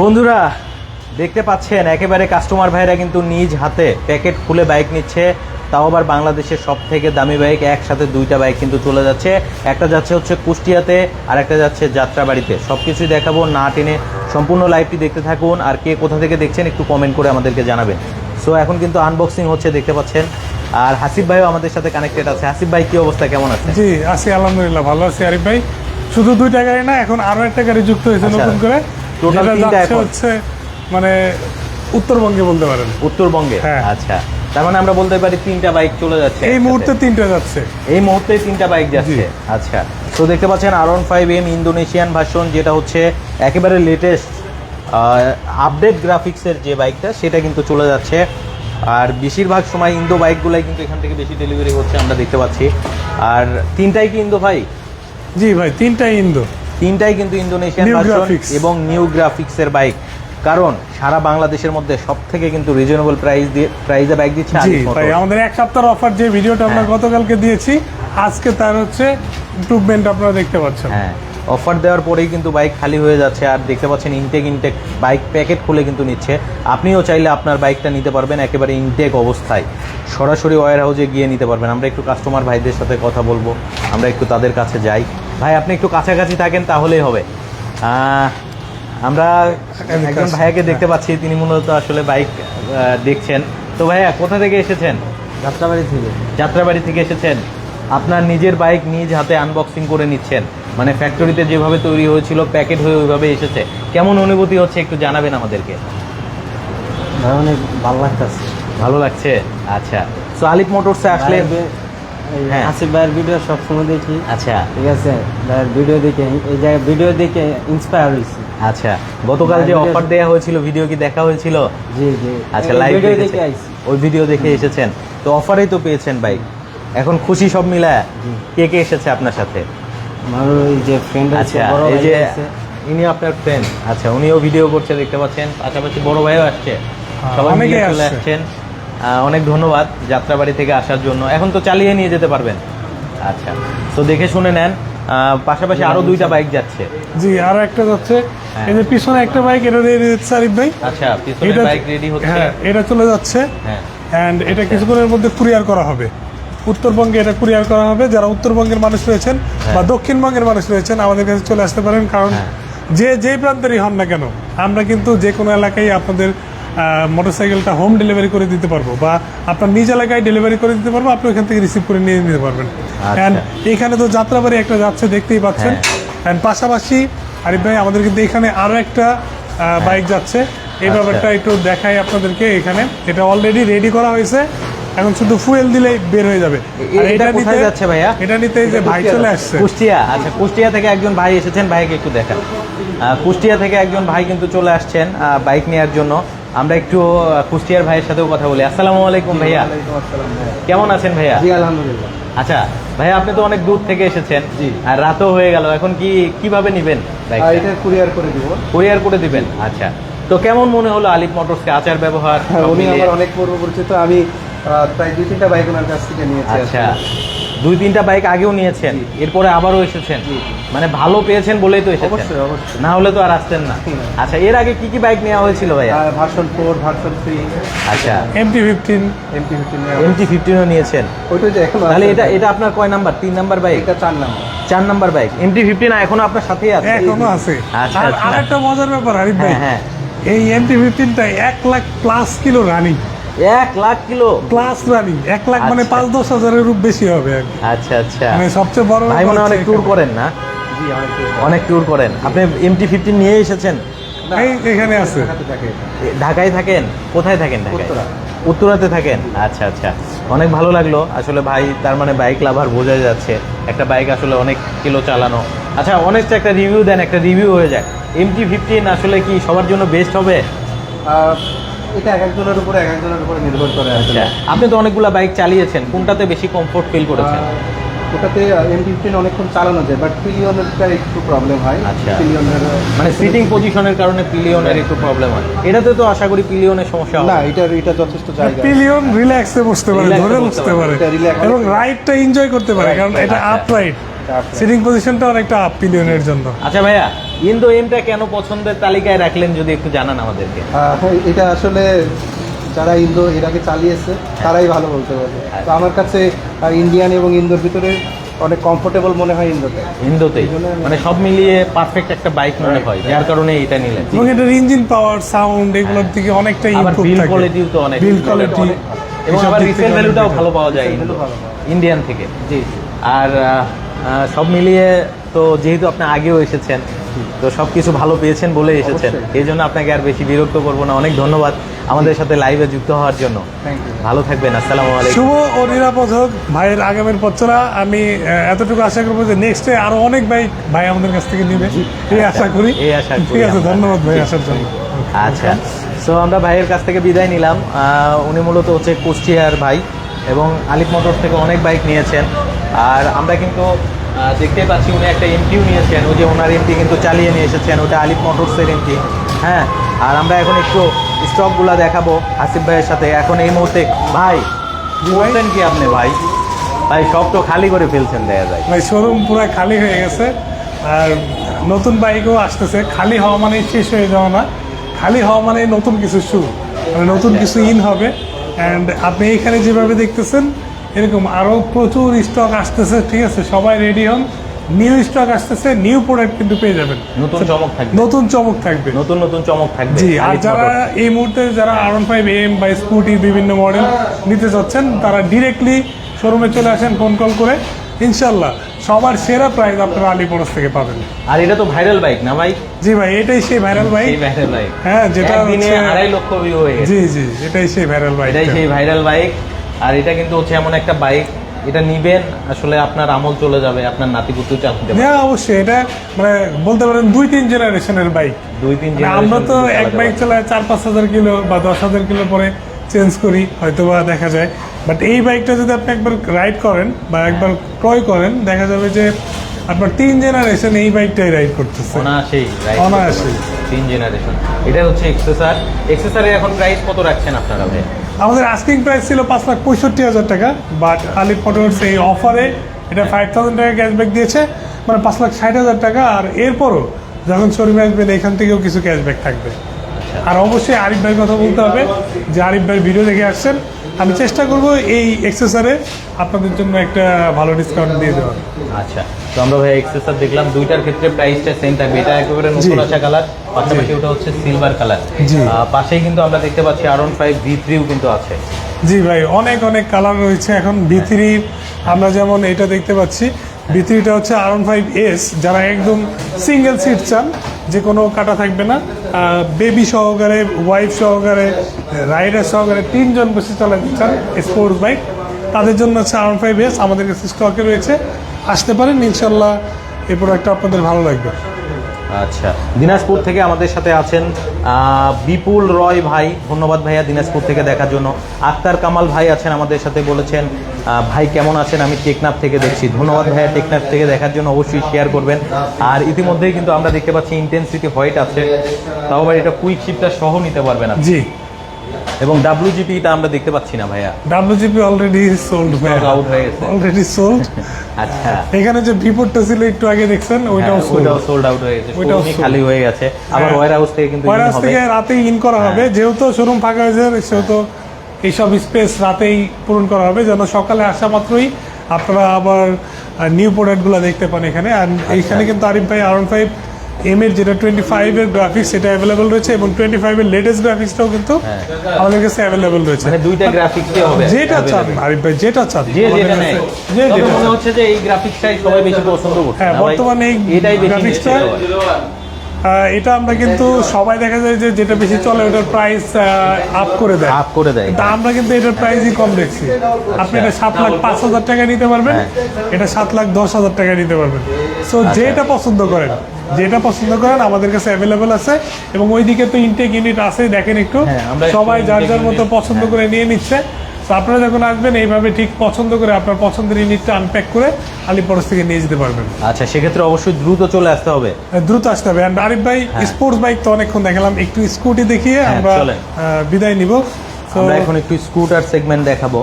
বন্ধুরা দেখতে পাচ্ছেন একেবারে কাস্টমার ভাইরা কিন্তু নিজ হাতে প্যাকেট খুলে বাইক নিচ্ছে। তাও আবার বাংলাদেশের সব থেকে দামি বাইক একসাথে দুইটা বাইক কিন্তু চলে যাচ্ছে। একটা যাচ্ছে হচ্ছে কুষ্টিয়াতে আর একটা যাচ্ছে যাত্রাবাড়িতে। সব কিছুই দেখাবো না টেনে সম্পূর্ণ লাইভটি দেখতে থাকুন। আর কে কোথা থেকে দেখছেন একটু কমেন্ট করে আমাদেরকে জানাবেন। সো এখন কিন্তু আনবক্সিং হচ্ছে দেখতে পাচ্ছেন। আর হাসিব ভাইও আমাদের সাথে কানেক্টেড আছে। হাসিব ভাই কি অবস্থা? কেমন আছে? জি আছি আলহামদুলিল্লাহ ভালো আছি আরিফ ভাই। শুধু দুইটা গাড়ি না এখন আরও একটা গাড়ি যুক্ত হয়েছে আচ্ছা, নতুন করে। তিনটা হচ্ছে মানে উত্তরবঙ্গে বলতে পারেন। উত্তরবঙ্গে? হ্যাঁ। আচ্ছা। তার মানে আমরা বলতে পারি তিনটা বাইক চলে যাচ্ছে এই মুহূর্তে তিনটা যাচ্ছে। এই মুহূর্তে তিনটা বাইক যাচ্ছে। আচ্ছা। তো দেখতে পাচ্ছেন R one five M Indonesian version যেটা হচ্ছে একেবারে লেটেস্ট আপডেট গ্রাফিক্সের যে বাইকটা সেটা কিন্তু চলে যাচ্ছে। আর বেশিরভাগ সময় ইন্দো বাইকগুলাই কিন্তু এখান থেকে বেশি ডেলিভারি হচ্ছে আমরা দেখতে পাচ্ছি। আর তিনটাই কি ইন্দো ভাই? জি ভাই তিনটাই ইন্দো তিনটাই কিন্তু ইন্দোনেশিয়ান ভার্সন এবং নিউ গ্রাফিক্সের বাইক কারণ সারা বাংলাদেশের মধ্যে সব থেকে কিন্তু রিজনেবল প্রাইস দিয়ে প্রাইসে বাইক দিচ্ছে জি আলিফ ভাই আমাদের এক সপ্তাহের অফার যে ভিডিওটা আমরা হ্যাঁ। গতকালকে দিয়েছি আজকে তার হচ্ছে ইমপ্রুভমেন্ট আপনারা দেখতে পাচ্ছেন। হ্যাঁ অফার দেওয়ার পরেই কিন্তু বাইক খালি হয়ে যাচ্ছে আর দেখতে পাচ্ছেন ইনটেক ইনটেক বাইক প্যাকেট খুলে কিন্তু নিচ্ছে। আপনিও চাইলে আপনার বাইকটা নিতে পারবেন একেবারে ইনটেক অবস্থায়। সরাসরি ওয়ার হাউসে গিয়ে নিতে পারবেন। আমরা একটু কাস্টমার ভাইদের সাথে কথা বলব আমরা একটু তাদের কাছে যাই। ভাই আপনি একটু কাছাকাছি থাকেন তাহলেই হবে। আমরা একজন ভাইয়াকে দেখতে পাচ্ছি তিনি মূলত আসলে বাইক দেখছেন। তো ভাইয়া কোথা থেকে এসেছেন? যাত্রাবাড়ি থেকে। যাত্রাবাড়ি থেকে এসেছেন। আপনার নিজের বাইক নিজ হাতে আনবক্সিং করে নিচ্ছেন। মানে ফ্যাক্টরিতে যেভাবে তৈরি হয়েছিল প্যাকেট হয়ে ওইভাবে এসেছে। কেমন অনুভূতি হচ্ছে একটু জানাবেন আমাদেরকে? ভাই অনেক ভালো লাগতেছে। ভালো লাগছে? আচ্ছা। সো আলিফ মোটরসে আসলে। আসিফ ভাইয়ের ভিডিও সবসময় দেখি। আচ্ছা। ঠিক আছে? ভাইয়ের ভিডিও দেখে এই জায়গায় ভিডিও দেখে ইন্সপায়ার হয়েছি। আচ্ছা। গতকাল যে অফার দেওয়া হয়েছিল ভিডিও কি দেখা হয়েছিল? জি জি। আচ্ছা লাইভ ভিডিও দেখে আইছি। ওই ভিডিও দেখে এসেছেন। তো অফারেই তো পেয়েছেন বাইক এখন খুশি সব মিলায় কে কে এসেছে আপনার সাথে? আমার ওই যে ফ্রেন্ড আছে আচ্ছা বড় ভাই যে আছে। ইনি আপনার ফ্রেন্ড আচ্ছা উনিও ভিডিও করছে দেখতে পাচ্ছেন। পাশাপাশি বড় ভাইও আসছে। সবাই মিলে চলে আসছেন। অনেক ধন্যবাদ যাত্রাবাড়ি থেকে আসার জন্য। এখন তো চালিয়ে নিয়ে যেতে পারবেন। আচ্ছা তো দেখে শুনে নেন পাশাপাশি আরও দুইটা বাইক যাচ্ছে। জি আর একটা যাচ্ছে। হ্যাঁ। এই যে পিছনে একটা বাইক এটা দিয়ে দিচ্ছে আরিফ ভাই। আচ্ছা পিছনের এটা বাইক রেডি হচ্ছে। হ্যাঁ এটা চলে যাচ্ছে। হ্যাঁ। অ্যান্ড এটা কিছুক্ষণের মধ্যে কুরিয়ার করা হবে। উত্তরবঙ্গে এটা কুরিয়ার করা হবে। যারা উত্তরবঙ্গের মানুষ রয়েছেন বা দক্ষিণবঙ্গের মানুষ রয়েছেন আমাদের কাছে চলে আসতে পারেন। কারণ হ্যাঁ। যে যেই প্রান্তেরই হন না কেন আমরা কিন্তু যে কোনো এলাকায় আপনাদের মোটরসাইকেলটা হোম ডেলিভারি করে দিতে পারব বা আপনার নিজ এলাকায় ডেলিভারি করে দিতে পারব আপনি ওখান থেকে রিসিভ করে নিয়ে নিতে পারবেন। অ্যান্ড এখানে তো যাত্রাবাড়ি একটা যাচ্ছে দেখতেই পাচ্ছেন। হ্যাঁ। অ্যান্ড পাশাপাশি আরিফ ভাই আমাদের কিন্তু এখানে আরও একটা বাইক যাচ্ছে। এই আচ্ছা। ব্যাপারটা একটু দেখাই আপনাদেরকে এখানে। এটা অলরেডি রেডি করা হয়েছে। এখন শুধু ফুয়েল দিলেই বের হয়ে যাবে। এটা নিতে- যাচ্ছে ভাইয়া? এটা নিতে যে ভাই চলে আসছে। কুষ্টিয়া। আচ্ছা কুষ্টিয়া থেকে একজন ভাই এসেছেন ভাইকে একটু দেখান। কুষ্টিয়া থেকে একজন ভাই কিন্তু চলে আসছেন বাইক নেওয়ার জন্য। আমরা একটু কুষ্টিয়ার ভাইয়ের সাথেও কথা বলি। আসসালামু আলাইকুম ভাইয়া। কেমন আছেন ভাইয়া? আলহামদুলিল্লাহ। আচ্ছা ভাইয়া আপনি তো অনেক দূর থেকে এসেছেন। জি। আর রাতও হয়ে গেল এখন কি কীভাবে নিবেন এটা কুরিয়ার করে দিব। কুরিয়ার করে দিবেন? আচ্ছা। তো কেমন মনে হলো আলিফ মোটরসকে? আচার ব্যবহার হ্যাঁ, উনি আমার অনেক পূর্ব পরিচিত আমি প্রায় দুই তিনটা বাইক ওনার কাছ থেকে নিয়েছি আচ্ছা। দুই তিনটা বাইক আগেও নিয়েছেন। এরপরে আবারও এসেছেন। মানে ভালো পেয়েছেন বলেই তো এসেছেন। অবশ্যই, অবশ্যই। না হলে তো আর আসতেন না। আচ্ছা এর আগে কি কি বাইক নেওয়া হয়েছিল ভাইয়া? আর ভার্সন ফোর ভার্সন থ্রি আচ্ছা। MT fifteen MT fifteen MT ফিফটিনও নিয়েছেন? ওইটা তাহলে এটা এটা আপনার কয় নাম্বার? তিন নাম্বার বাইক এটা চার নাম্বার। চার নাম্বার বাইক এমটি ফিফটিন এখনও আপনার সাথেই আছে? এখনও আছে। আচ্ছা, আচ্ছা। আরেকটা মজার ব্যাপার আরিফ ভাই। হ্যাঁ হ্যাঁ। এই এমটি ফিফটিনটা এক লাখ প্লাস কিলো রানিং এক লাখ কিলো? প্লাস রানিং এক লাখ মানে আচ্ছা। পাঁচ দশ হাজারের রূপ বেশি হবে আচ্ছা আচ্ছা। মানে সবচেয়ে বড় ভাই মনে অনেক ট্যুর করেন না? অনেক অনেক ট্যুর করেন। আপনি এমটি ফিফটিন নিয়ে এসেছেন? এখানে আছে। ঢাকায় থাকেন? কোথায় থাকেন ঢাকায়? উত্তরাতে থাকেন? আচ্ছা আচ্ছা। অনেক ভালো লাগল। আসলে ভাই তার মানে বাইক লাভার বোঝা যাচ্ছে। একটা বাইক আসলে অনেক কিলো চালানো। আচ্ছা অনেকটা একটা রিভিউ দেন একটা রিভিউ হয়ে যায় এমটি ফিফটিন আসলে কি সবার জন্য বেস্ট হবে? এটা এক একজনের উপরে এক একজনের উপরে নির্ভর করে আসলে। আচ্ছা। আপনি তো অনেকগুলো বাইক চালিয়েছেন কোনটাতে বেশি কমফোর্ট ফিল করেছেন? ওটাতে এম ফিফটিন অনেকক্ষণ চালানো যায় বাট পিলিয়নেরটা একটু প্রবলেম হয়। আচ্ছা। পিলিয়নের মানে সিটিং পজিশনের কারণে পিলিয়নের একটু প্রবলেম হয়। এটাতে তো আশা করি পিলিয়নের সমস্যা না না। এটা এটা যথেষ্ট জায়গা পিলিয়ন রিল্যাক্সে বসতে পারে ধরে বসতে পারে, এবং রাইডটা এনজয় করতে পারে কারণ এটা আচ্ছা। আপ রাইড সিটিং পজিশনটা অনেকটা আপ পিলিয়নের জন্য। আচ্ছা ভাইয়া ইন্দো এমটা কেন পছন্দের তালিকায় রাখলেন যদি একটু জানান আমাদেরকে? হ্যাঁ, এটা আসলে যারা ইন্দো এর আগে চালিয়েছে তারাই ভালো বলতে পারবে। তো আমার কাছে ইন্ডিয়ান এবং ইন্দোর ভিতরে অনেক কমফোর্টেবল মনে হয় ইন্দোতে ইন্দোতেই মানে সব মিলিয়ে পারফেক্ট একটা বাইক মনে হয় যার কারণে এটা নিলেন। এবং এটার ইঞ্জিন পাওয়ার সাউন্ড এগুলোর দিকে অনেকটা আবার ইমপ্রুভ বিল কোয়ালিটিও তো অনেক বিল কোয়ালিটি এবং আবার রিসেল ভ্যালুটাও ভালো পাওয়া যায় ইন্ডিয়ান থেকে। জি আর সব মিলিয়ে তো যেহেতু আপনি আগেও এসেছেন তো সব কিছু ভালো পেয়েছেন বলে এসেছেন। এই জন্য আপনাকে আর বেশি বিরক্ত করব না। অনেক ধন্যবাদ আমাদের সাথে লাইভে যুক্ত হওয়ার জন্য। ভালো থাকবেন আসসালামু আলাইকুম। শুভ ও নিরাপদ হোক। ভাইয়ের আগামীর পথচলা আমি এতটুকু আশা করব যে নেক্সট ডে আরও অনেক বাইক ভাই আমাদের কাছ থেকে নেবে। এই আশা করি। এই আশা করি ঠিক আছে ধন্যবাদ ভাই আসার জন্য। আচ্ছা। সো আমরা ভাইয়ের কাছ থেকে বিদায় নিলাম। উনি মূলত হচ্ছে কুষ্টিয়ার ভাই এবং আলিফ মোটর থেকে অনেক বাইক নিয়েছেন। আর আমরা কিন্তু দেখতে পাচ্ছি উনি একটা এমটিও নিয়েছেন। ওই যে ওনার এমটি কিন্তু চালিয়ে নিয়ে এসেছেন ওটা আলিফ মোটরসের এমটি হ্যাঁ? আর আমরা এখন একটু স্টকগুলো দেখাবো আসিফ ভাইয়ের সাথে। এখন এই মুহূর্তে ভাই বলছেন কি আপনি ভাই? ভাই সব তো খালি করে ফেলছেন দেখা যায়। ভাই শোরুম পুরো খালি হয়ে গেছে। আর নতুন বাইকও আসতেছে। খালি হওয়া মানে শেষ হয়ে যাওয়া না। খালি হওয়া মানে নতুন কিছু শুরু। মানে নতুন কিছু ইন হবে। অ্যান্ড আপনি এইখানে যেভাবে দেখতেছেন এরকম আরও প্রচুর স্টক আসতেছে ঠিক আছে? সবাই রেডি হন। নিউ স্টক আসতেছে নিউ প্রোডাক্ট কিন্তু পেয়ে যাবেন। নতুন চমক থাকবে। নতুন চমক থাকবে। নতুন নতুন চমক থাকবে। জি আর যারা এই মুহূর্তে যারা আর ওয়ান ফাইভ এম বা স্কুটি বিভিন্ন মডেল নিতে চাচ্ছেন তারা ডিরেক্টলি শোরুমে চলে আসেন ফোন কল করে। ইনশাল্লাহ সবার সেরা প্রাইস আপনারা আলিপুরস থেকে পাবেন। আর এটা তো ভাইরাল বাইক না ভাই? জি ভাই এটাই সেই ভাইরাল বাইক সেই ভাইরাল বাইক হ্যাঁ যেটা হচ্ছে- আড়াই লক্ষ ভিউ হয়ে জি জি এটাই সেই ভাইরাল বাইক এটাই সেই ভাইরাল বাইক আর এটা কিন্তু হচ্ছে এমন একটা বাইক এটা নিবেন আসলে আপনার আমল চলে যাবে আপনার নাতিপুত্র চালাতে হ্যাঁ অবশ্যই এটা মানে বলতে পারেন দুই তিন জেনারেশনের বাইক দুই তিন মানে আমরা তো এক বাইক। চালায় চার পাঁচ হাজার কিলো বা দশ হাজার কিলো পরে চেঞ্জ করি হয়তো বা দেখা যায়। বাট এই বাইকটা যদি আপনি একবার রাইড করেন বা একবার ক্রয় করেন দেখা যাবে যে আপনার তিন জেনারেশন এই বাইকটাই রাইড করতেছে। অনায়াসেই? অনায়াসেই। তিন জেনারেশন এটা হচ্ছে এক্সেসার এক্সেসারে এখন প্রাইস কত রাখছেন আপনারা ভাই আমাদের আস্কিং প্রাইস ছিল পাঁচ লাখ পঁয়ষট্টি হাজার টাকা বাট আলিপ মোটরস এই অফারে এটা ফাইভ থাউজেন্ড টাকা ক্যাশব্যাক দিয়েছে মানে পাঁচ লাখ ষাট হাজার টাকা, আর এরপরও যখন শোরুমে আসবেন, এখান থেকেও কিছু ক্যাশব্যাক থাকবে। আর অবশ্যই আরিফ ভাইয়ের কথা বলতে হবে, যে আরিফ ভাই ভিডিও দেখে আসছেন আমি চেষ্টা করব এই এক্সেসারে আপনাদের জন্য একটা ভালো ডিসকাউন্ট দিয়ে দেওয়ার। আচ্ছা তো আমরা ভাই এক্সেসার দেখলাম দুইটার ক্ষেত্রে প্রাইসটা সেম থাকবে। এটা একেবারে নতুন আসা কালার পাশাপাশি ওটা হচ্ছে সিলভার কালার পাশেই কিন্তু আমরা দেখতে পাচ্ছি আর ফাইভ ভি থ্রিও কিন্তু আছে। জি ভাই অনেক অনেক কালার রয়েছে এখন বি আমরা যেমন এটা দেখতে পাচ্ছি বি থ্রিটা হচ্ছে আর ওয়ান ফাইভ এস যারা একদম সিঙ্গেল সিট চান যে কোনো কাটা থাকবে না। বেবি সহকারে ওয়াইফ সহকারে রাইডার সহকারে তিনজন বসে চালাতে চান স্পোর্টস বাইক তাদের জন্য হচ্ছে আর ফাইভ এস আমাদের কাছে স্টকে রয়েছে। আসতে পারেন, ইনশাল্লাহ এই প্রোডাক্টটা আপনাদের ভালো লাগবে। আচ্ছা। দিনাজপুর থেকে আমাদের সাথে আছেন বিপুল রয় ভাই। ধন্যবাদ ভাইয়া দিনাজপুর থেকে দেখার জন্য। আক্তার কামাল ভাই আছেন আমাদের সাথে বলেছেন ভাই কেমন আছেন? আমি টেকনাফ থেকে দেখছি। ধন্যবাদ ভাইয়া টেকনাফ থেকে দেখার জন্য অবশ্যই শেয়ার করবেন। আর ইতিমধ্যেই কিন্তু আমরা দেখতে পাচ্ছি ইন্টেন্সিটি হোয়াইট আছে। তাও আবার এটা কুইক শিপটা সহ নিতে পারবে না জি। এবং ডাব্লিউজিপিটা আমরা দেখতে পাচ্ছি না ভাইয়া ডাব্লিউজিপি অলরেডি সোল্ড out হয়ে গেছে। অলরেডি সোল্ড আচ্ছা এখানে যে ভিপোরটা ছিল একটু আগে দেখছেন ওইটাও হ্যাঁ, sold। ওইটাও সোল্ড আউট হয়ে গেছে ওইটাও খালি হয়ে গেছে আবার হ্যাঁ। ওয়ার হাউস থেকে কিন্তু in ওয়ারহাউস হবে। থেকে রাতেই ইন করা হবে যেহেতু শোরুম ফাঁকা হয়েছে সেহেতু এইসব স্পেস রাতেই পূরণ করা হবে যেন সকালে আসা মাত্রই আপনারা আবার নিউ প্রোডাক্টগুলো দেখতে পান এখানে আর আচ্ছা। এইখানে কিন্তু আরিফ ভাই আর ফাইভ এম এর যেটা টোয়েন্টি ফাইভ এর গ্রাফিক্স সেটা অ্যাভেলেবল রয়েছে এবং টোয়েন্টি ফাইভ এর লেটেস্ট গ্রাফিক্সটাও কিন্তু হ্যাঁ। আমাদের কাছে অ্যাভেলেবল রয়েছে। মানে দুইটা গ্রাফিক্সই হবে যেটা চান আরিফ ভাই যেটা চান যে যেটা যে যেটা মনে হচ্ছে যে এই গ্রাফিক্সটাই সবাই বেশি পছন্দ করছে হ্যাঁ, বর্তমানে এই গ্রাফিক্সটা- এটা আমরা কিন্তু সবাই দেখা যায় যে যেটা বেশি চলে ওটার প্রাইস আপ করে দেয়। আপ করে দেয় তা আমরা কিন্তু এটার প্রাইসই কম দেখছি। আপনি এটা সাত লাখ পাঁচ হাজার টাকা নিতে পারবেন। হ্যাঁ। এটা সাত লাখ দশ হাজার টাকা নিতে পারবেন। সো আচ্ছা। যেটা পছন্দ করেন। যেটা পছন্দ করেন আমাদের কাছে অ্যাভেলেবেল আছে। এবং ওইদিকে তো ইনটেক ইউনিট আছে দেখেন একটু। হ্যাঁ, আমরা সবাই যার যার মতো পছন্দ হ্যাঁ। করে নিয়ে নিচ্ছে। তো আপনারা যখন আসবেন এইভাবে ঠিক পছন্দ করে আপনার পছন্দের ইউনিটটা আনপ্যাক করে আলিপরস থেকে নিয়ে যেতে পারবেন। আচ্ছা সেক্ষেত্রে অবশ্যই দ্রুত চলে আসতে হবে। দ্রুত আসতে হবে। And আরিফ ভাই স্পোর্টস বাইক তো অনেকক্ষণ দেখালাম। একটু স্কুটি দেখিয়ে হ্যাঁ, আমরা বিদায় নিব। আমরা এখন একটু স্কুটার সেগমেন্ট দেখাবো।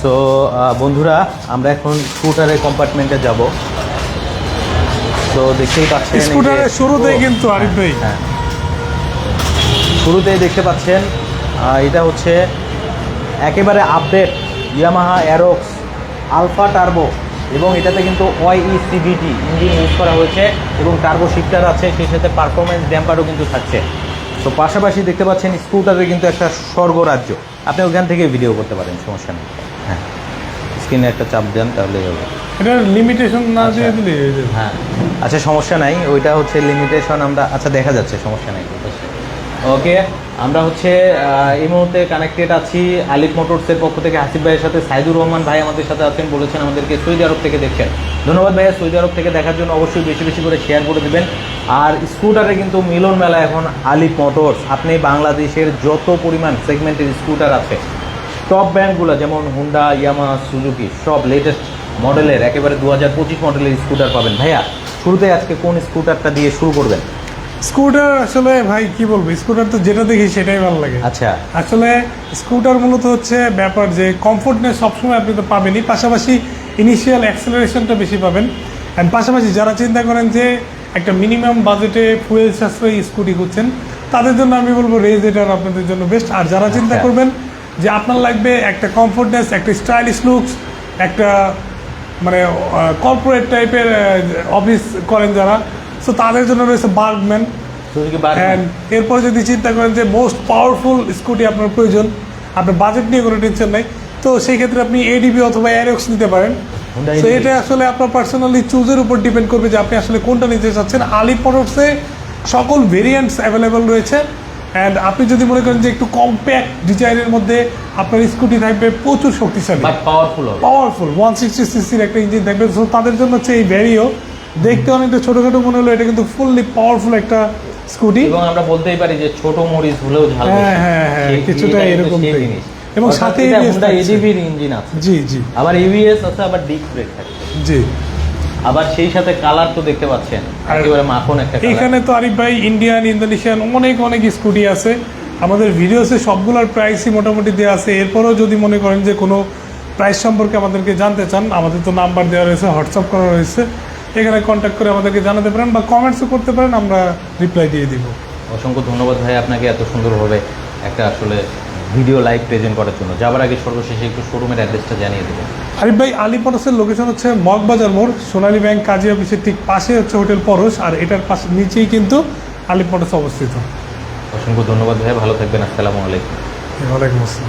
সো বন্ধুরা আমরা এখন স্কুটারের কম্পার্টমেন্টে যাব। তো দেখতেই পাচ্ছেন স্কুটারের শুরুতেই কিন্তু আরিফ ভাই। হ্যাঁ। শুরুতেই দেখতে পাচ্ছেন এটা হচ্ছে একেবারে update Yamaha Aerox Alpha Turbo এবং এটাতে কিন্তু ওয়াই সিবিটি ইঞ্জিন ইউজ করা হয়েছে এবং টার্বো শিফটার আছে সেই সাথে পারফরমেন্স ড্যাম্পারও কিন্তু থাকছে। তো পাশাপাশি দেখতে পাচ্ছেন স্কুটারে কিন্তু একটা স্বর্গরাজ্য। আপনি ওখান থেকে ভিডিও করতে পারেন সমস্যা নেই। হ্যাঁ স্ক্রিনে একটা চাপ দেন তাহলেই হবে। এটার লিমিটেশন না দিয়ে আচ্ছা। দিলে হ্যাঁ। আচ্ছা সমস্যা নাই। ওইটা হচ্ছে লিমিটেশন আমরা আচ্ছা দেখা যাচ্ছে, সমস্যা নাই। ওকে আমরা হচ্ছে এই মুহূর্তে কানেক্টেড আছি আলিফ মোটরসের পক্ষ থেকে হাসিফ ভাইয়ের সাথে। সাইদুর রহমান ভাই আমাদের সাথে আছেন, বলেছেন আমাদেরকে সৌদি আরব থেকে দেখছেন। ধন্যবাদ ভাইয়া, সৌদি আরব থেকে দেখার জন্য অবশ্যই বেশি বেশি করে শেয়ার করে দেবেন। আর স্কুটারে কিন্তু মিলন মেলা এখন আলিফ মোটরস। আপনি বাংলাদেশের যত পরিমাণ সেগমেন্টের স্কুটার আছে টপ ব্র্যান্ডগুলো যেমন হুন্ডা ইয়ামা সুজুকি সব লেটেস্ট মডেলের একেবারে দু হাজার পঁচিশ মডেলের স্কুটার পাবেন। ভাইয়া শুরুতে আজকে কোন স্কুটারটা দিয়ে শুরু করবেন? স্কুটার আসলে ভাই কি বলব? স্কুটার তো যেটা দেখি সেটাই ভালো লাগে। আচ্ছা। আসলে স্কুটার মূলত হচ্ছে ব্যাপার যে কমফোর্টনেস সবসময় আপনি তো পাবেনই পাশাপাশি ইনিশিয়াল অ্যাক্সেলারেশনটা বেশি পাবেন। অ্যান্ড পাশাপাশি যারা চিন্তা করেন যে একটা মিনিমাম বাজেটে ফুয়েল সাশ্রয়ী স্কুটি খুঁজছেন তাদের জন্য আমি বলব রেজ এটার আপনাদের জন্য বেস্ট আর যারা চিন্তা আচ্ছা। করবেন যে আপনার লাগবে একটা কমফোর্টনেস একটা স্টাইলিশ লুকস একটা মানে কর্পোরেট টাইপের অফিস করেন যারা। সো তাদের জন্য রয়েছে বার্গম্যান অ্যান্ড এরপর যদি চিন্তা করেন যে মোস্ট পাওয়ারফুল স্কুটি আপনার প্রয়োজন আপনার বাজেট নিয়ে কোনো টেনশন নাই। তো সেই ক্ষেত্রে আপনি এডিবি অথবা অ্যারক্স নিতে পারেন। তো এটা আসলে আপনার পার্সোনালি চুজের উপর ডিপেন্ড করবে যে আপনি আসলে কোনটা নিতে চাচ্ছেন। আলি সকল ভেরিয়েন্টস অ্যাভেলেবল রয়েছে। অ্যান্ড আপনি যদি মনে করেন যে একটু কম্প্যাক্ট ডিজাইনের মধ্যে আপনার স্কুটি থাকবে প্রচুর শক্তিশালী। পাওয়ারফুল পাওয়ারফুল ওয়ান সিক্সটি সিসির একটা ইঞ্জিন থাকবে। তো তাদের জন্য হচ্ছে এই ভ্যারিও দেখতে অনেকটা ছোটোখাটো মনে হলো এটা কিন্তু ফুললি পাওয়ারফুল একটা স্কুটি এবং আমরা বলতেই পারি যে ছোট মরিচ হলেও ঝাল হ্যাঁ, হ্যাঁ, হ্যাঁ, কিছুটা এরকম জিনিস। এবং সাথে এডিবির ইঞ্জিন আছে। জি জি। আবার ইভিএস আছে আবার ডিস্ক ব্রেক থাকে জি। আবার সেই সাথে কালার তো দেখতে পাচ্ছেন। একেবারে মাখন একটা এখানে তো আরিফ ভাই ইন্ডিয়ান ইন্দোনেশিয়ান অনেক অনেক স্কুটি আছে। আমাদের ভিডিওসে সবগুলোর প্রাইসই মোটামুটি দেওয়া আছে। এরপরও যদি মনে করেন যে কোনো প্রাইস সম্পর্কে আমাদেরকে জানতে চান আমাদের তো নাম্বার দেওয়া রয়েছে হোয়াটসঅ্যাপ করা রয়েছে। এখানে কন্ট্যাক্ট করে আমাদেরকে জানাতে পারেন বা কমেন্টসও করতে পারেন আমরা রিপ্লাই দিয়ে দিব। অসংখ্য ধন্যবাদ ভাই আপনাকে এত সুন্দরভাবে। একটা আসলে ভিডিও লাইভ প্রেজেন্ট করার জন্য। যাবার আগে সর্বশেষে একটু শোরুমের অ্যাড্রেসটা জানিয়ে দেবেন আরিফ ভাই আলী পরশের লোকেশন হচ্ছে মগবাজার মোড়। সোনালী ব্যাংক কাজী অফিসের ঠিক পাশে হচ্ছে হোটেল পরশ। আর এটার পাশে নিচেই কিন্তু আলী অবস্থিত। অসংখ্য ধন্যবাদ ভাই ভালো থাকবেন আসসালামু আলাইকুম। ওয়ালাইকুম আসসালাম।